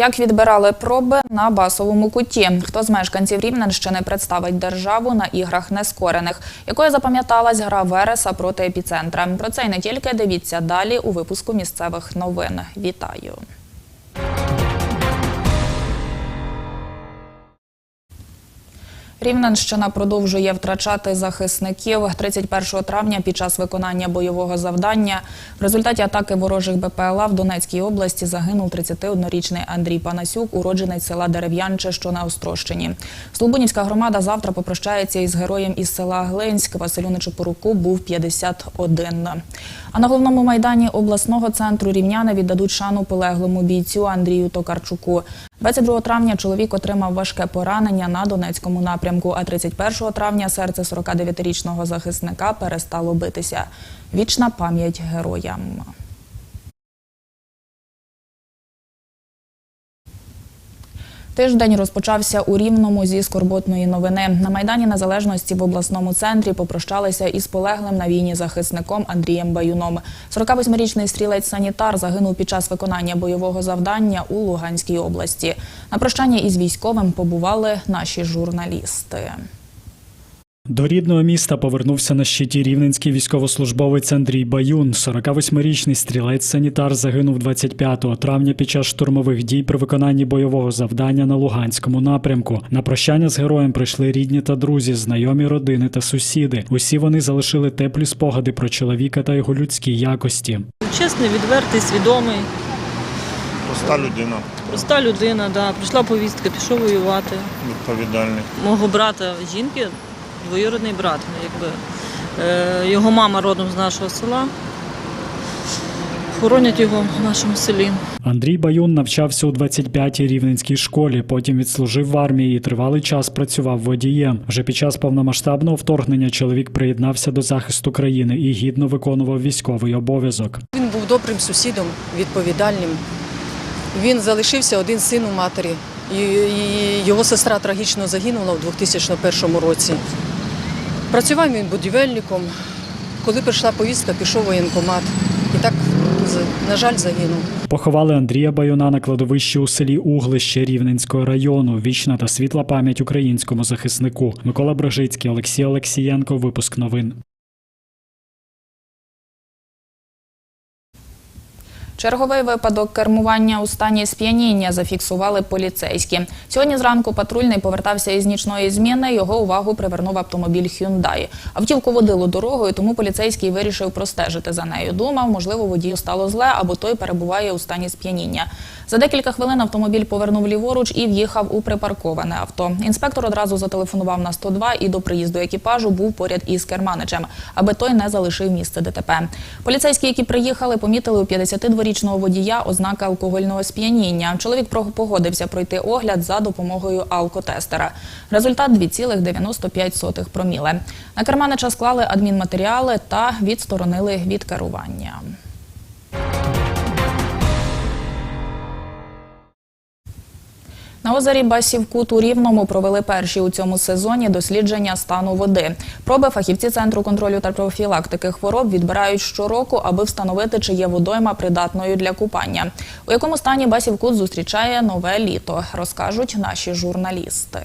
Як відбирали проби на басовому куті? Хто з мешканців Рівненщини представить державу на іграх нескорених? Якою запам'яталась гра Вереса проти епіцентра? Про це й не тільки дивіться далі у випуску місцевих новин. Вітаю! Рівненщина продовжує втрачати захисників 31 травня під час виконання бойового завдання. В результаті атаки ворожих БПЛА в Донецькій області загинув 31-річний Андрій Панасюк, уродженець села Дерев'янче, що на Острощині. Столбунівська громада завтра попрощається із героєм із села Глинськ. Василю Нечепоруку був 51. А на головному майдані обласного центру рівняни віддадуть шану полеглому бійцю Андрію Токарчуку. 22 травня чоловік отримав важке поранення на Донецькому напрямку, а 31 травня серце 49-річного захисника перестало битися. Вічна пам'ять героям. Тиждень розпочався у Рівному зі скорботної новини. На Майдані Незалежності в обласному центрі попрощалися із полеглим на війні захисником Андрієм Баюном. 48-річний стрілець-санітар загинув під час виконання бойового завдання у Луганській області. На прощання із військовим побували наші журналісти. До рідного міста повернувся на щиті рівненський військовослужбовець Андрій Баюн. 48-річний стрілець-санітар загинув 25 травня під час штурмових дій при виконанні бойового завдання на Луганському напрямку. На прощання з героєм прийшли рідні та друзі, знайомі родини та сусіди. Усі вони залишили теплі спогади про чоловіка та його людські якості. Чесний, відвертий, свідомий, Проста людина, проста людина, да. прийшла повістка, пішов воювати. відповідальний. Мого брата жінки, двоюродний брат. ну, Якби. Е, його мама родом з нашого села. Хоронять його в нашому селі. Андрій Баюн навчався у 25-й рівненській школі. Потім відслужив в армії і тривалий час працював водієм. Вже під час повномасштабного вторгнення чоловік приєднався до захисту країни і гідно виконував військовий обов'язок. Він був добрим сусідом, відповідальним. Він залишився один син у матері. І- і Його сестра трагічно загинула у 2001 році. Працював він будівельником. Коли прийшла повістка, пішов воєнкомат. І так, на жаль, загинув. Поховали Андрія Баюна на кладовищі у селі Углище Рівненського району. Вічна та світла пам'ять українському захиснику. Микола Брожицький, Олексій Олексієнко. Випуск новин. Черговий випадок кермування у стані сп'яніння зафіксували поліцейські. Сьогодні зранку патрульний повертався із нічної зміни. Його увагу привернув автомобіль Hyundai. Автівку водило дорогою, тому поліцейський вирішив простежити за нею. Думав, можливо, водію стало зле, або той перебуває у стані сп'яніння. За декілька хвилин автомобіль повернув ліворуч і в'їхав у припарковане авто. Інспектор одразу зателефонував на 102 і до приїзду екіпажу був поряд із керманичем, аби той не залишив місце ДТП. Поліцейські, які приїхали, помітили у 52-річного водія ознаки алкогольного сп'яніння. Чоловік погодився пройти огляд за допомогою алкотестера. Результат 2,95 проміле. На керманича склали адмінматеріали та відсторонили від керування. На озері Басівкут у Рівному провели перші у цьому сезоні дослідження стану води. Проби фахівці Центру контролю та профілактики хвороб відбирають щороку, аби встановити, чи є водойма придатною для купання. У якому стані Басівкут зустрічає нове літо, розкажуть наші журналісти.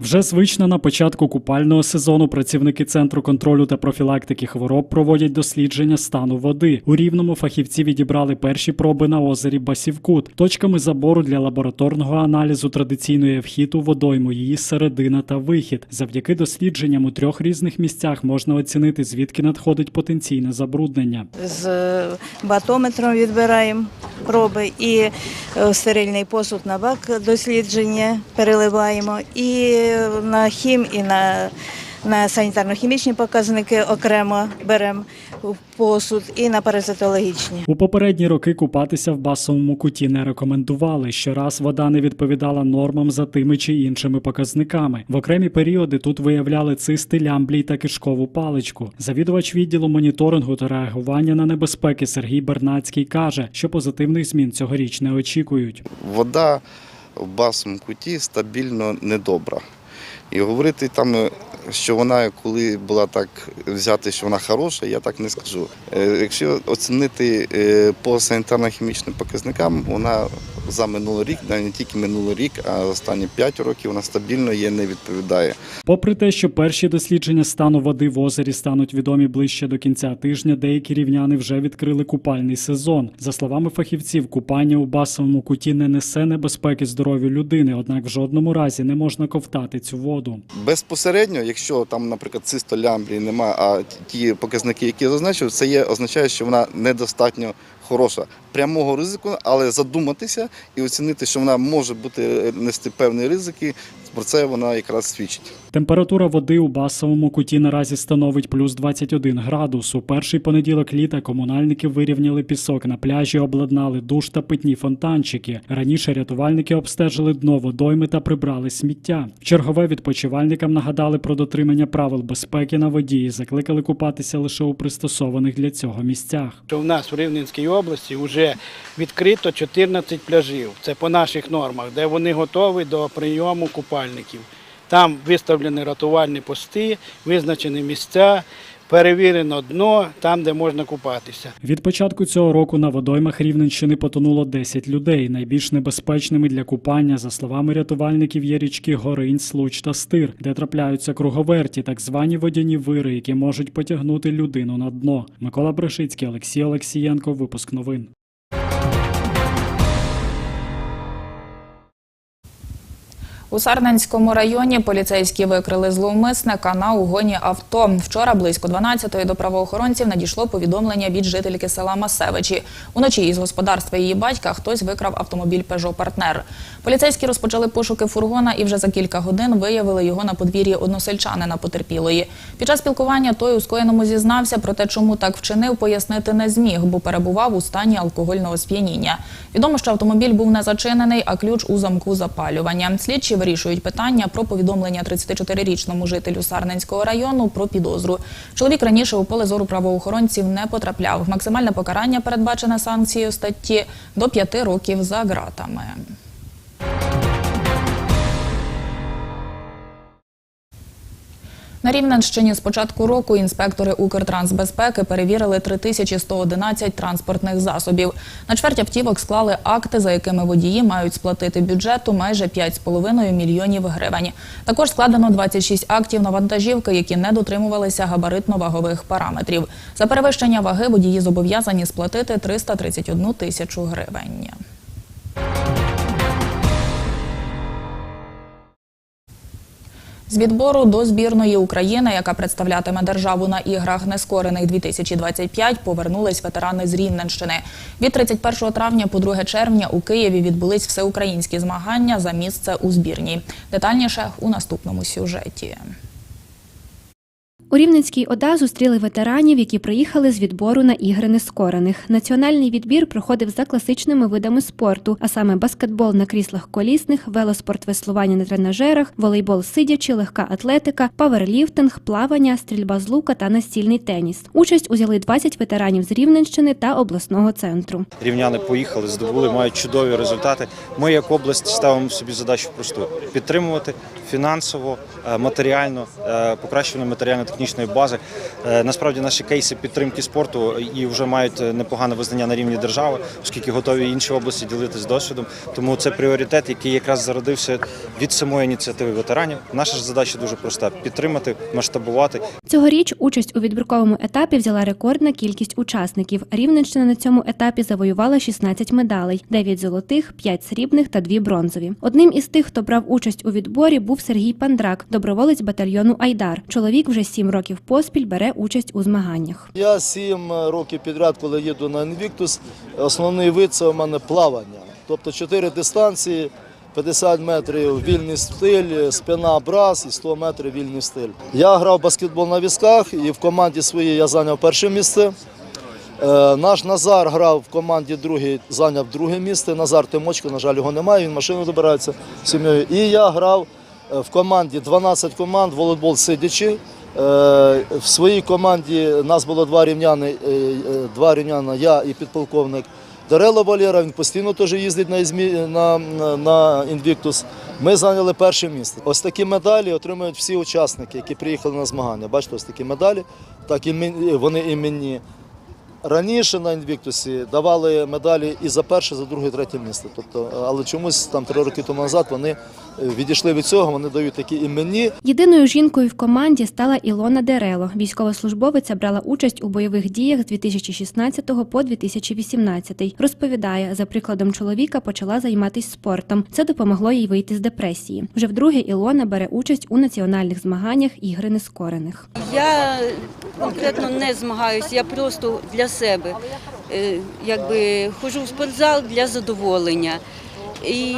Вже звично на початку купального сезону працівники центру контролю та профілактики хвороб проводять дослідження стану води. У рівному фахівці відібрали перші проби на озері Басівкут. Точками забору для лабораторного аналізу традиційно є вхід у водойму, її середина та вихід. Завдяки дослідженням у трьох різних місцях можна оцінити, звідки надходить потенційне забруднення. з е, батометром відбираємо проби і е, стерильний посуд на бак дослідження переливаємо, і на хім, і на, на санітарно-хімічні показники окремо беремо посуд, і на паразитологічні. У попередні роки купатися в басовому куті не рекомендували. Щораз вода не відповідала нормам за тими чи іншими показниками. В окремі періоди тут виявляли цисти, лямблій та кишкову паличку. Завідувач відділу моніторингу та реагування на небезпеки Сергій Бернацький каже, що позитивних змін цьогоріч не очікують. вода в басовому куті стабільно недобра. І говорити там, е, що вона коли була так взяти, що вона хороша, я так не скажу. Е, Якщо оцінити е, по санітарно-хімічним показникам, вона за минулий рік, не тільки минулий рік, а останні 5 років вона стабільно є, не відповідає. Попри те, що перші дослідження стану води в озері стануть відомі ближче до кінця тижня, деякі рівняни вже відкрили купальний сезон. За словами фахівців, купання у басовому куті не несе небезпеки здоров'ю людини, однак в жодному разі не можна ковтати цю воду. Безпосередньо, якщо там, наприклад, цистолямбрії немає, а ті показники, які я зазначив, це є означає, що вона недостатньо хороша. Прямого ризику, але задуматися і оцінити, що вона може бути нести певні ризики. Про це вона якраз свідчить. Температура води у басовому куті наразі становить плюс 21 градус. У перший понеділок літа комунальники вирівняли пісок на пляжі, обладнали душ та питні фонтанчики. Раніше рятувальники обстежили дно водойми та прибрали сміття. Чергове відпочивальникам нагадали про дотримання правил безпеки на воді і закликали купатися лише у пристосованих для цього місцях. в нас в Рівненській області вже відкрито 14 пляжів. Це по наших нормах, де вони готові до прийому купальників. Там виставлені рятувальні пости, визначені місця, перевірено дно, там, де можна купатися. Від початку цього року на водоймах Рівненщини потонуло 10 людей. Найбільш небезпечними для купання, за словами рятувальників, є річки Горинь, Случ та Стир, де трапляються круговерті, так звані водяні вири, які можуть потягнути людину на дно. Микола Брешицький, Олексій Олексієнко. Випуск новин. У Сарненському районі поліцейські викрили зловмисника на угоні авто. Вчора близько 12-ї до правоохоронців надійшло повідомлення від жительки села Масевичі. Уночі із господарства її батька хтось викрав автомобіль Peugeot Партнер. Поліцейські розпочали пошуки фургона і вже за кілька годин виявили його на подвір'ї односельчанина потерпілої. Під час спілкування той у скоєному зізнався, проте чому так вчинив, пояснити не зміг, бо перебував у стані алкогольного сп'яніння. Відомо, що автомобіль був не зачинений, а ключ у замку запалювання. Слідчі вирішують питання про повідомлення 34-річному жителю Сарненського району про підозру. Чоловік раніше у поле зору правоохоронців не потрапляв. Максимальне покарання передбачене санкцією статті до 5 років за ґратами. На Рівненщині з початку року інспектори Укртрансбезпеки перевірили 3111 транспортних засобів. На чверть автівок склали акти, за якими водії мають сплатити бюджету майже 5,5 мільйонів гривень. Також складено 26 актів на вантажівки, які не дотримувалися габаритно-вагових параметрів. За перевищення ваги водії зобов'язані сплатити 331 тисячу гривень. З відбору до збірної України, яка представлятиме державу на іграх нескорених 2025, повернулись ветерани з Рівненщини. Від 31 травня по 2 червня у Києві відбулись всеукраїнські змагання за місце у збірній. Детальніше у наступному сюжеті. У Рівненській ОДА зустріли ветеранів, які приїхали з відбору на ігри нескорених. Національний відбір проходив за класичними видами спорту, а саме баскетбол на кріслах колісних, велоспорт веслування на тренажерах, волейбол сидячи, легка атлетика, паверліфтинг, плавання, стрільба з лука та настільний теніс. Участь узяли 20 ветеранів з Рівненщини та обласного центру. Рівняни поїхали, здобули, мають чудові результати. Ми, як область, ставимо собі задачу просту: підтримувати фінансово, е, матеріально, е, покращення матеріально-технічної бази. Е, Насправді наші кейси підтримки спорту і вже мають непогане визнання на рівні держави, оскільки готові інші області ділитися досвідом. Тому це пріоритет, який якраз зародився від самої ініціативи ветеранів. Наша ж задача дуже проста: підтримати, масштабувати Цьогоріч участь у відбірковому етапі взяла рекордна кількість учасників. Рівненщина на цьому етапі завоювала 16 медалей: 9 золотих, 5 срібних та 2 бронзові. Одним із тих, хто брав участь у відборі, був Сергій Пандрак, доброволець батальйону Айдар. Чоловік вже 7 років поспіль бере участь у змаганнях. Я сім років підряд, коли їду на Invictus, основний вид це у мене плавання. Тобто чотири дистанції, 50 метрів вільний стиль, спина брас і 100 метрів вільний стиль. Я грав баскетбол на візках і в команді своїй я зайняв перше місце. Е, Наш Назар грав в команді другий, зайняв друге місце. Назар Тимочко, на жаль, його немає, він машину добирається з сім'єю. І я грав е, в команді 12 команд, волейбол сидячи. Е, В своїй команді нас було два рівняни, е, е, два рівняна, я і підполковник Дарело Валєра, він постійно теж їздить на, на, на, Invictus. Ми зайняли перше місце. Ось такі медалі отримують всі учасники, які приїхали на змагання. Бачите, ось такі медалі, так і вони іменні. Раніше на інвіктусі давали медалі і за перше, і за друге, і третє місце. Тобто, але чомусь там три роки тому назад вони е, відійшли від цього, вони дають такі іменні. Єдиною жінкою в команді стала Ілона Дерело. Військовослужбовиця брала участь у бойових діях з 2016 по 2018. Розповідає, за прикладом чоловіка почала займатися спортом. Це допомогло їй вийти з депресії. Вже вдруге Ілона бере участь у національних змаганнях ігри нескорених. Я конкретно не змагаюся, я просто для себе е, якби ходжу в спортзал для задоволення. І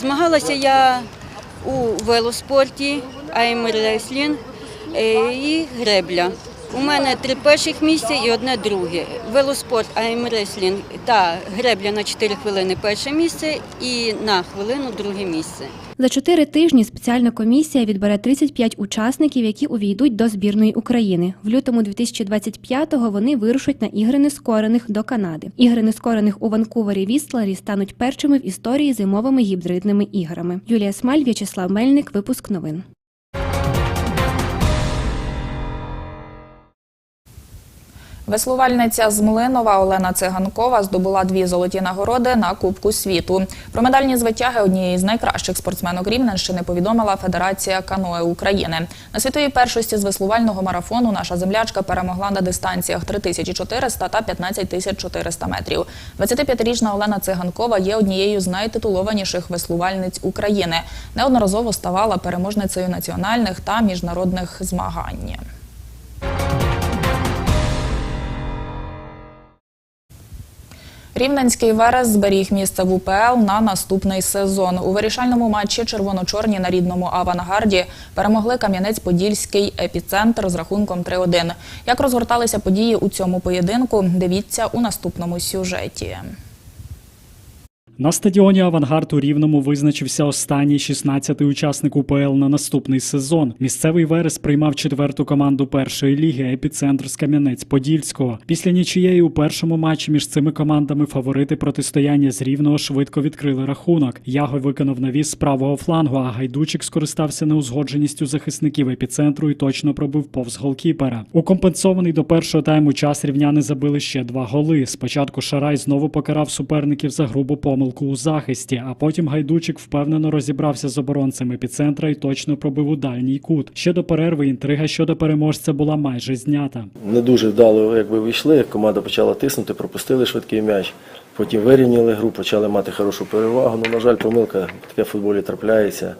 змагалася я у велоспорті, аймреслінг і гребля. У мене три перших місця і одне друге. Велоспорт, аймреслінг та гребля на 4 хвилини перше місце і на хвилину друге місце. За чотири тижні спеціальна комісія відбере 35 учасників, які увійдуть до збірної України. В лютому 2025-го вони вирушать на ігри нескорених до Канади. Ігри нескорених у Ванкувері Вістлері стануть першими в історії зимовими гібридними іграми. Юлія Смаль, В'ячеслав Мельник. Випуск новин. Веслувальниця з Млинова Олена Циганкова здобула дві золоті нагороди на Кубку світу. Про медальні звитяги однієї з найкращих спортсменок Рівненщини повідомила Федерація каное України. На світовій першості з веслувального марафону наша землячка перемогла на дистанціях 3400 та 15400 метрів. 25-річна Олена Циганкова є однією з найтитулованіших веслувальниць України. Неодноразово ставала переможницею національних та міжнародних змагань. Рівненський Верес зберіг місце в УПЛ на наступний сезон. У вирішальному матчі червоно-чорні на рідному авангарді перемогли Кам'янець-Подільський епіцентр з рахунком 3-1. Як розгорталися події у цьому поєдинку, дивіться у наступному сюжеті. На стадіоні Авангард у Рівному визначився останній 16-й учасник УПЛ на наступний сезон. Місцевий Верес приймав четверту команду першої ліги епіцентр з Кам'янець-Подільського. Після нічиєї у першому матчі між цими командами фаворити протистояння з Рівного швидко відкрили рахунок. Яго виконав навіс з правого флангу, а гайдучик скористався неузгодженістю захисників епіцентру і точно пробив повз голкіпера. У компенсований до першого тайму час рівняни забили ще два голи. Спочатку Шарай знову покарав суперників за грубу помилку у захисті, а потім гайдучик впевнено розібрався з оборонцем епіцентра і точно пробив у дальній кут. Ще до перерви інтрига щодо переможця була майже знята. Не дуже вдало, якби вийшли. Команда почала тиснути, пропустили швидкий м'яч. Потім вирівняли гру, почали мати хорошу перевагу. Ну, на жаль, помилка таке в футболі трапляється.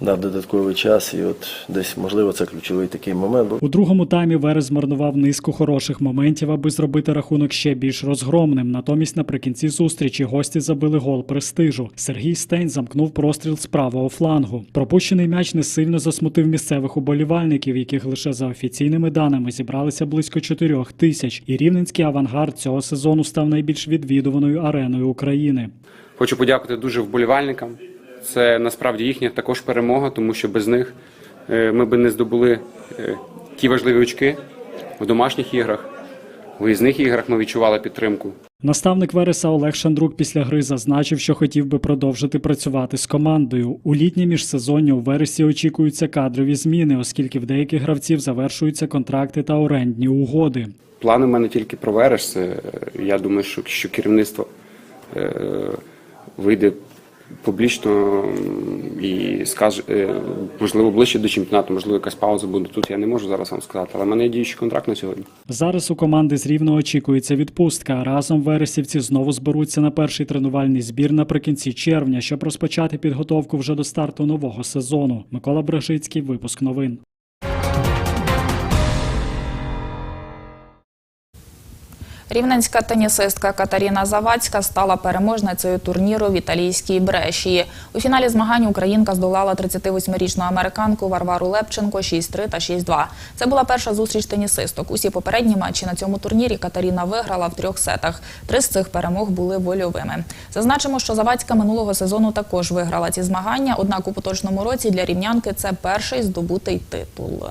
Дав додатковий час, і от десь, можливо, це ключовий такий момент. У другому таймі Верес змарнував низку хороших моментів, аби зробити рахунок ще більш розгромним. Натомість наприкінці зустрічі гості забили гол престижу. Сергій Стень замкнув простріл з правого флангу. Пропущений м'яч не сильно засмутив місцевих уболівальників, яких лише за офіційними даними зібралися близько чотирьох тисяч. І рівненський авангард цього сезону став найбільш відвідуваною ареною України. Хочу подякувати дуже вболівальникам. Це насправді їхня також перемога, тому що без них е, ми би не здобули е, ті важливі очки в домашніх іграх. В виїзних іграх ми відчували підтримку. Наставник Вереса Олег Шандрук після гри зазначив, що хотів би продовжити працювати з командою. У літнє міжсезоння у Вересі очікуються кадрові зміни, оскільки в деяких гравців завершуються контракти та орендні угоди. Плани в мене тільки про Верес. Е, Я думаю, що, керівництво вийде публічно і скаже, е, можливо, ближче до чемпіонату, можливо, якась пауза буде тут. Я не можу зараз вам сказати, але в мене є діючий контракт на сьогодні. Зараз у команди з Рівного очікується відпустка. Разом вересівці знову зберуться на перший тренувальний збір наприкінці червня, щоб розпочати підготовку вже до старту нового сезону. Микола Брежицький, випуск новин. Рівненська тенісистка Катаріна Завадська стала переможницею турніру в італійській Брешії. У фіналі змагань Українка здолала 38-річну американку Варвару Лепченко 6-3 та 6-2. Це була перша зустріч тенісисток. Усі попередні матчі на цьому турнірі Катаріна виграла в трьох сетах. Три з цих перемог були вольовими. Зазначимо, що Завадська минулого сезону також виграла ці змагання. Однак у поточному році для рівнянки це перший здобутий титул.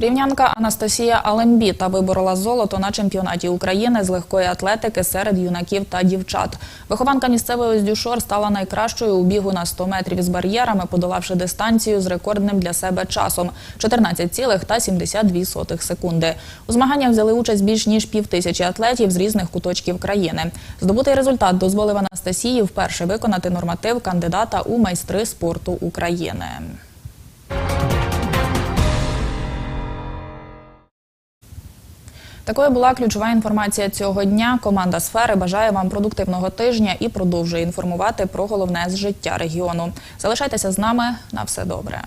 Рівнянка Анастасія Алембіта виборола золото на чемпіонаті України з легкої атлетики серед юнаків та дівчат. Вихованка місцевої Оздюшор стала найкращою у бігу на 100 метрів з бар'єрами, подолавши дистанцію з рекордним для себе часом 14,72 секунди. У змаганнях взяли участь більш ніж півтисячі атлетів з різних куточків країни. Здобутий результат дозволив Анастасії вперше виконати норматив кандидата у майстри спорту України. Такою була ключова інформація цього дня. Команда сфери бажає вам продуктивного тижня і продовжує інформувати про головне з життя регіону. Залишайтеся з нами на все добре.